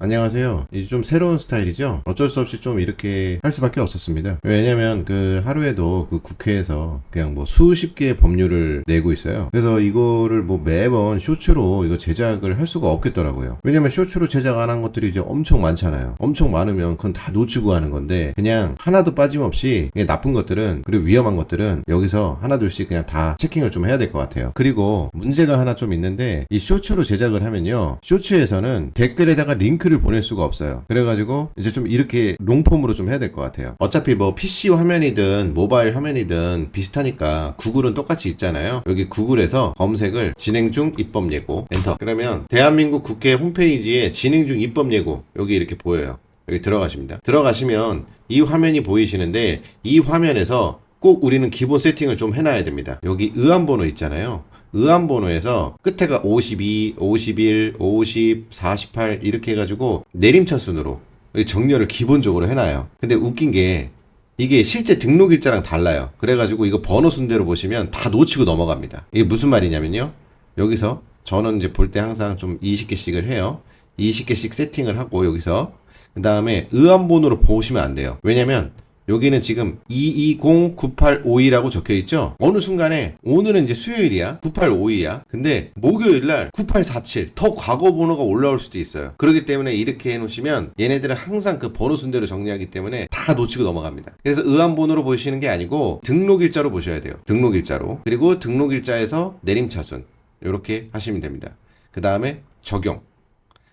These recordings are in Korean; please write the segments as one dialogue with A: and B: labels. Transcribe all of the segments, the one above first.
A: 안녕하세요. 이제 좀 새로운 스타일이죠? 어쩔 수 없이 좀 이렇게 할 수밖에 없었습니다. 왜냐면 그 하루에도 그 국회에서 그냥 뭐 수십 개의 법률을 내고 있어요. 그래서 이거를 뭐 매번 쇼츠로 이거 제작을 할 수가 없겠더라고요. 왜냐면 쇼츠로 제작 안 한 것들이 이제 엄청 많잖아요. 엄청 많으면 그건 다 놓치고 하는 건데 그냥 하나도 빠짐없이 나쁜 것들은 그리고 위험한 것들은 여기서 하나둘씩 그냥 다 체킹을 좀 해야 될 것 같아요. 그리고 문제가 하나 좀 있는데 이 쇼츠로 제작을 하면요. 쇼츠에서는 댓글에다가 링크 를 보낼 수가 없어요. 그래가지고 이제 좀 이렇게 롱폼으로 좀 해야 될 것 같아요. 어차피 뭐 PC 화면이든 모바일 화면이든 비슷하니까 구글은 똑같이 있잖아요. 여기 구글에서 검색을 진행 중 입법 예고 엔터. 그러면 대한민국 국회 홈페이지에 진행 중 입법 예고 여기 이렇게 보여요. 여기 들어가십니다. 들어가시면 이 화면이 보이시는데 이 화면에서 꼭 우리는 기본 세팅을 좀 해놔야 됩니다. 여기 의안 번호 있잖아요. 의안번호에서 끝에가 52, 51, 50, 48 이렇게 해가지고 내림차 순으로 정렬을 기본적으로 해놔요. 근데 웃긴 게 이게 실제 등록 일자랑 달라요. 그래가지고 이거 번호 순대로 보시면 다 놓치고 넘어갑니다. 이게 무슨 말이냐면요. 여기서 저는 이제 볼 때 항상 좀 20개씩을 해요. 20개씩 세팅을 하고 여기서 그 다음에 의안번호로 보시면 안 돼요. 왜냐면 여기는 지금 2209852라고 적혀 있죠? 어느 순간에 오늘은 이제 수요일이야. 9852야. 근데 목요일 날 9847. 더 과거 번호가 올라올 수도 있어요. 그렇기 때문에 이렇게 해 놓으시면 얘네들은 항상 그 번호 순대로 정리하기 때문에 다 놓치고 넘어갑니다. 그래서 의안 번호로 보시는 게 아니고 등록일자로 보셔야 돼요. 등록일자로. 그리고 등록일자에서 내림차순. 이렇게 하시면 됩니다. 그 다음에 적용.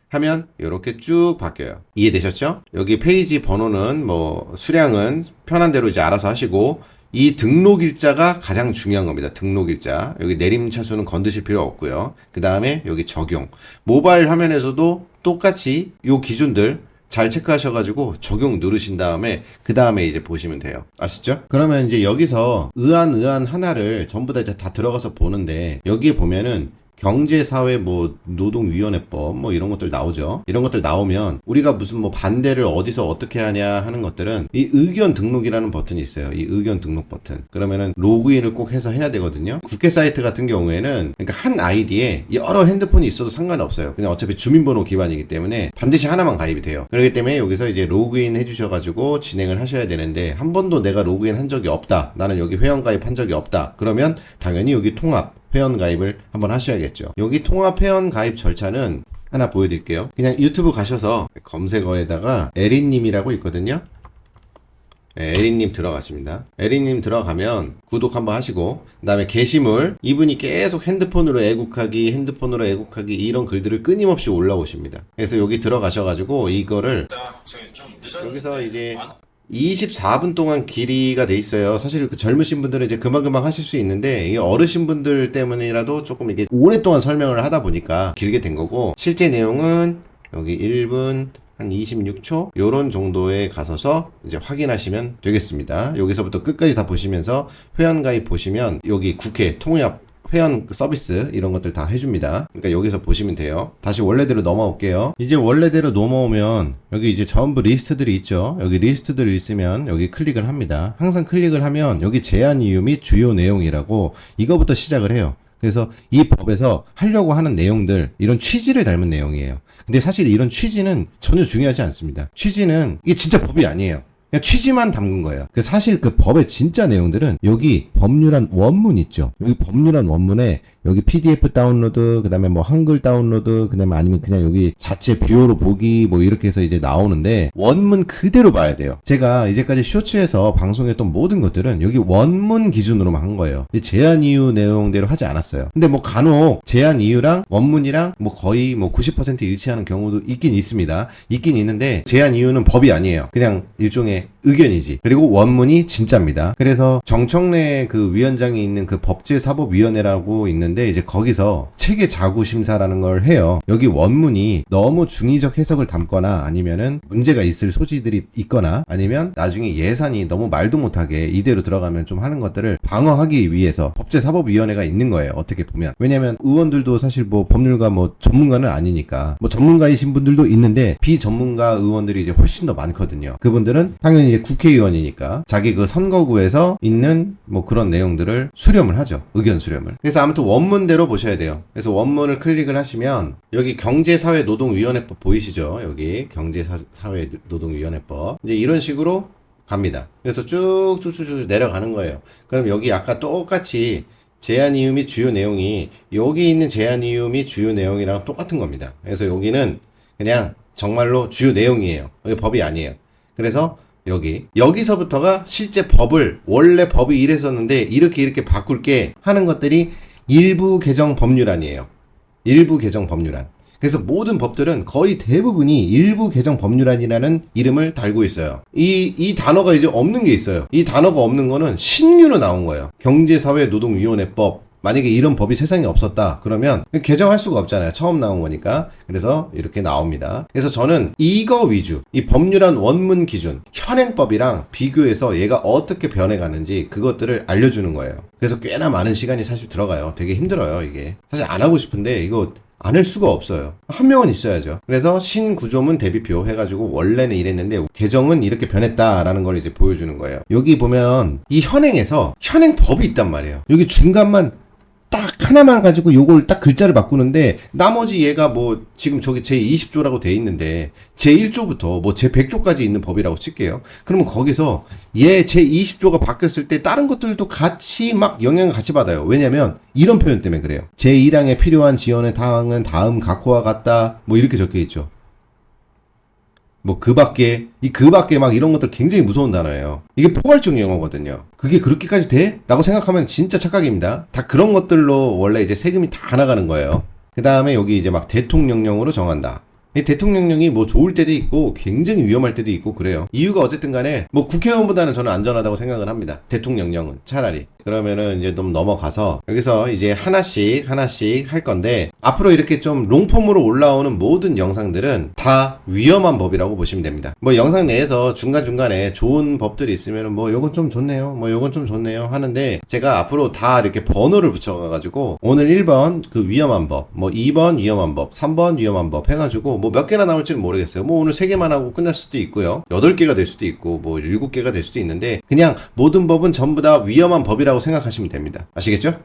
A: 하면 이렇게 쭉 바뀌어요. 이해되셨죠? 여기 페이지 번호는 뭐 수량은 편한 대로 이제 알아서 하시고 이 등록 일자가 가장 중요한 겁니다. 등록 일자. 여기 내림 차수는 건드실 필요 없고요. 그 다음에 여기 적용. 모바일 화면에서도 똑같이 요 기준들 잘 체크하셔가지고 적용 누르신 다음에 그 다음에 이제 보시면 돼요. 아시죠? 그러면 이제 여기서 의안 의안 하나를 전부 다 이제 다 들어가서 보는데 여기에 보면은 경제사회 뭐 노동위원회법 뭐 이런 것들 나오죠. 이런 것들 나오면 우리가 무슨 뭐 반대를 어디서 어떻게 하냐 하는 것들은 이 의견 등록이라는 버튼이 있어요. 이 의견 등록 버튼. 그러면은 로그인을 꼭 해서 해야 되거든요. 국회 사이트 같은 경우에는 그러니까 한 아이디에 여러 핸드폰이 있어도 상관없어요. 그냥 어차피 주민번호 기반이기 때문에 반드시 하나만 가입이 돼요. 그렇기 때문에 여기서 이제 로그인 해주셔가지고 진행을 하셔야 되는데 한 번도 내가 로그인 한 적이 없다. 나는 여기 회원 가입 한 적이 없다. 그러면 당연히 여기 통합 회원 가입을 한번 하셔야겠죠. 여기 통합 회원 가입 절차는 하나 보여드릴게요. 그냥 유튜브 가셔서 검색어에다가 에린님이라고 있거든요. 네, 에린님 들어가십니다. 에린님 들어가면 구독 한번 하시고 그 다음에 게시물 이분이 계속 핸드폰으로 애국하기 핸드폰으로 애국하기 이런 글들을 끊임없이 올라오십니다. 그래서 여기 들어가셔가지고 이거를 여기서 이제 24분 동안 길이가 돼 있어요. 사실 그 젊으신 분들은 이제 금방금방 하실 수 있는데 이게 어르신 분들 때문이라도 조금 이게 오랫동안 설명을 하다 보니까 길게 된 거고 실제 내용은 여기 1분 한 26초 요런 정도에 가서서 이제 확인하시면 되겠습니다. 여기서부터 끝까지 다 보시면서 회원 가입 보시면 여기 국회 통합 회원 서비스 이런 것들 다 해줍니다. 그러니까 여기서 보시면 돼요. 다시 원래대로 넘어올게요. 이제 원래대로 넘어오면 여기 이제 전부 리스트들이 있죠. 여기 리스트들이 있으면 여기 클릭을 합니다. 항상 클릭을 하면 여기 제한 이유 및 주요 내용이라고 이거부터 시작을 해요. 그래서 이 법에서 하려고 하는 내용들 이런 취지를 닮은 내용이에요. 근데 사실 이런 취지는 전혀 중요하지 않습니다. 취지는 이게 진짜 법이 아니에요. 그냥 취지만 담근 거예요. 그 사실 그 법의 진짜 내용들은 여기 법률안 원문 있죠. 여기 법률안 원문에 여기 PDF 다운로드, 그 다음에 뭐 한글 다운로드, 그 다음에 아니면 그냥 여기 자체 뷰어로 보기 뭐 이렇게 해서 이제 나오는데 원문 그대로 봐야 돼요. 제가 이제까지 쇼츠에서 방송했던 모든 것들은 여기 원문 기준으로만 한 거예요. 이 제한 이유 내용대로 하지 않았어요. 근데 뭐 간혹 제한 이유랑 원문이랑 뭐 거의 뭐 90% 일치하는 경우도 있긴 있습니다. 있긴 있는데 제한 이유는 법이 아니에요. 그냥 일종의 의견이지. 그리고 원문이 진짜입니다. 그래서 정청래 그 위원장이 있는 그 법제사법위원회라고 있는 데 이제 거기서 체계 자구 심사라는 걸 해요. 여기 원문이 너무 중의적 해석을 담거나 아니면은 문제가 있을 소지들이 있거나 아니면 나중에 예산이 너무 말도 못하게 이대로 들어가면 좀 하는 것들을 방어하기 위해서 법제사법위원회가 있는 거예요. 어떻게 보면. 왜냐면 의원들도 사실 뭐 법률가 뭐 전문가는 아니니까 뭐 전문가이신 분들도 있는데 비전문가 의원들이 이제 훨씬 더 많거든요. 그분들은 당연히 이제 국회의원이니까 자기 그 선거구에서 있는 뭐 그런 내용들을 수렴을 하죠. 의견 수렴을. 그래서 아무튼 원문 원문대로 보셔야 돼요. 그래서 원문을 클릭을 하시면 여기 경제사회노동위원회법 보이시죠? 여기 경제사회노동위원회법 이제 이런 식으로 갑니다. 그래서 쭉쭉쭉쭉 내려가는 거예요. 그럼 여기 아까 똑같이 제한 이유 및 주요 내용이 여기 있는 제한 이유 및 주요 내용이랑 똑같은 겁니다. 그래서 여기는 그냥 정말로 주요 내용이에요. 여기 법이 아니에요. 그래서 여기 여기서부터가 실제 법을 원래 법이 이랬었는데 이렇게 이렇게 바꿀게 하는 것들이 일부 개정 법률안이에요. 일부 개정 법률안. 그래서 모든 법들은 거의 대부분이 일부 개정 법률안이라는 이름을 달고 있어요. 이, 이 단어가 이제 없는 게 있어요. 이 단어가 없는 거는 신규로 나온 거예요. 경제사회노동위원회법. 만약에 이런 법이 세상에 없었다. 그러면 개정할 수가 없잖아요. 처음 나온 거니까. 그래서 이렇게 나옵니다. 그래서 저는 이거 위주, 이 법률안 원문 기준, 현행법이랑 비교해서 얘가 어떻게 변해가는지 그것들을 알려주는 거예요. 그래서 꽤나 많은 시간이 사실 들어가요. 되게 힘들어요, 이게. 사실 안 하고 싶은데 이거 안할 수가 없어요. 한 명은 있어야죠. 그래서 신구조문 대비표 해가지고 원래는 이랬는데 개정은 이렇게 변했다라는 걸 이제 보여주는 거예요. 여기 보면 이 현행에서 현행법이 있단 말이에요. 여기 중간만 딱 하나만 가지고 요걸 딱 글자를 바꾸는데 나머지 얘가 뭐 지금 저기 제 20조라고 돼 있는데 제 1조부터 뭐 제 100조까지 있는 법이라고 칠게요. 그러면 거기서 얘 제 20조가 바뀌었을 때 다른 것들도 같이 막 영향을 같이 받아요. 왜냐면 이런 표현 때문에 그래요. 제 1항에 필요한 지원의 당은 다음 각호와 같다. 뭐 이렇게 적혀 있죠. 뭐 그 밖에 이 그 밖에 막 이런 것들 굉장히 무서운 단어예요. 이게 포괄적 용어거든요. 그게 그렇게까지 돼? 라고 생각하면 진짜 착각입니다. 다 그런 것들로 원래 이제 세금이 다 나가는 거예요. 그 다음에 여기 이제 막 대통령령으로 정한다. 이 대통령령이 뭐 좋을 때도 있고 굉장히 위험할 때도 있고 그래요. 이유가 어쨌든 간에 뭐 국회의원보다는 저는 안전하다고 생각을 합니다. 대통령령은 차라리. 그러면은 이제 좀 넘어가서 여기서 이제 하나씩 하나씩 할 건데 앞으로 이렇게 좀 롱폼으로 올라오는 모든 영상들은 다 위험한 법이라고 보시면 됩니다. 뭐 영상 내에서 중간중간에 좋은 법들이 있으면 뭐 요건 좀 좋네요. 뭐 요건 좀 좋네요. 하는데 제가 앞으로 다 이렇게 번호를 붙여가가지고 오늘 1번 그 위험한 법, 뭐 2번 위험한 법, 3번 위험한 법 해가지고 뭐 몇 개나 나올지는 모르겠어요. 뭐 오늘 3개만 하고 끝날 수도 있고요. 8개가 될 수도 있고 뭐 7개가 될 수도 있는데 그냥 모든 법은 전부 다 위험한 법이라 고 생각하시면 됩니다. 아시겠죠?